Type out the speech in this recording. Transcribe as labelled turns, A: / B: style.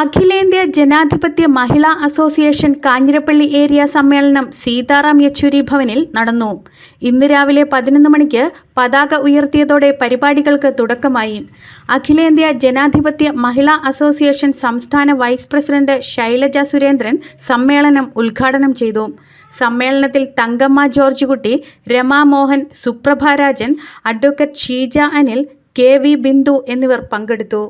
A: അഖിലേന്ത്യാ ജനാധിപത്യ മഹിളാ association Kanjirappally area സമ്മേളനം സീതാറാം യെച്ചൂരി ഭവനിൽ നടന്നു. ഇന്ന് രാവിലെ പതിനൊന്ന് മണിക്ക് പതാക ഉയർത്തിയതോടെ പരിപാടികൾക്ക് തുടക്കമായി. അഖിലേന്ത്യാ ജനാധിപത്യ മഹിളാ അസോസിയേഷൻ സംസ്ഥാന വൈസ് പ്രസിഡന്റ് ശൈലജ സുരേന്ദ്രൻ സമ്മേളനം ഉദ്ഘാടനം ചെയ്തു. സമ്മേളനത്തിൽ Thankamma George Kutty Rama Mohan advocate Sheeja Anil K V Bindu എന്നിവർ പങ്കെടുത്തു.